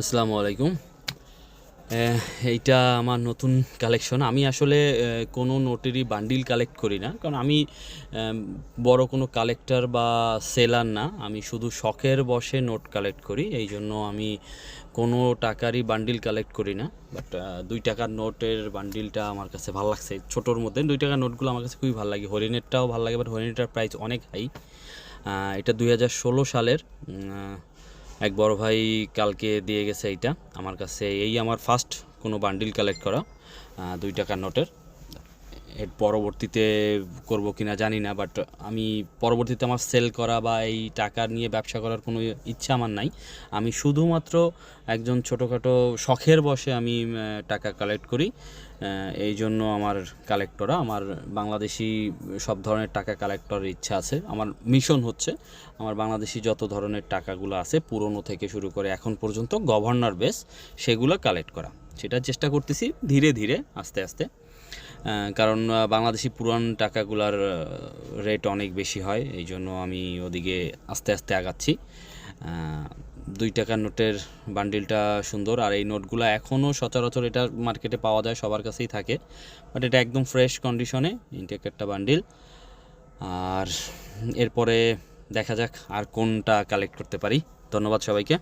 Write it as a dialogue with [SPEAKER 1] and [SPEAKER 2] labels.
[SPEAKER 1] আসসালামু আলাইকুম। এইটা আমার নতুন কালেকশন আমি আসলে কোনো নোটেরই বান্ডিল কালেক্ট করি না। কারণ আমি বড় কোনো কালেক্টর বা সেলার না। আমি শুধু শখের বসে নোট কালেক্ট করি। এই জন্য আমি কোনো টাকারই বান্ডিল কালেক্ট করি না। বাট দুই টাকার নোটের বান্ডিলটা আমার কাছে ভালো লাগছে। ছোটোর মধ্যে দুই টাকার নোটগুলো আমার কাছে খুবই ভালো লাগে। হরিণেরটাও ভালো লাগে বাট হরিণেরটার প্রাইস অনেক হাই এটা দুই হাজার ষোলো সালের। এক বড় ভাই কালকে দিয়ে গেছে এইটা। আমার কাছে এই আমার ফার্স্ট কোনো বান্ডিল কালেক্ট করা দুই টাকার নোটের এর পরবর্তীতে করব কিনা জানি না বাট আমি পরবর্তীতে আমার সেল করা বা এই টাকা নিয়ে ব্যবসা করার কোনো ইচ্ছা আমার নাই। আমি শুধুমাত্র একজন ছোটোখাটো শখের বসে আমি টাকা কালেক্ট করি। এই জন্য আমার কালেক্ট করা আমার বাংলাদেশি সব ধরনের টাকা কালেক্টরের ইচ্ছা আছে। আমার মিশন হচ্ছে, আমার বাংলাদেশি যত ধরনের টাকাগুলো আছে, পুরনো থেকে শুরু করে এখন পর্যন্ত গভর্নর বেস সেগুলো কালেক্ট করা। সেটা চেষ্টা করতেছি ধীরে ধীরে, আস্তে আস্তে। কারণ বাংলাদেশি পুরান টাকাগুলার রেট অনেক বেশি হয় এই জন্য আমি ওদিকে আস্তে আস্তে আগাচ্ছি। দুই টাকার নোটের বান্ডিলটা সুন্দর, আর এই নোটগুলো এখনও সচরাচর এটা মার্কেটে পাওয়া যায়, সবার কাছেই থাকে। বাট এটা একদম ফ্রেশ কন্ডিশনে ইনটেক একটা বান্ডিল আর এরপরে দেখা যাক আর কোনটা কালেক্ট করতে পারি। ধন্যবাদ সবাইকে।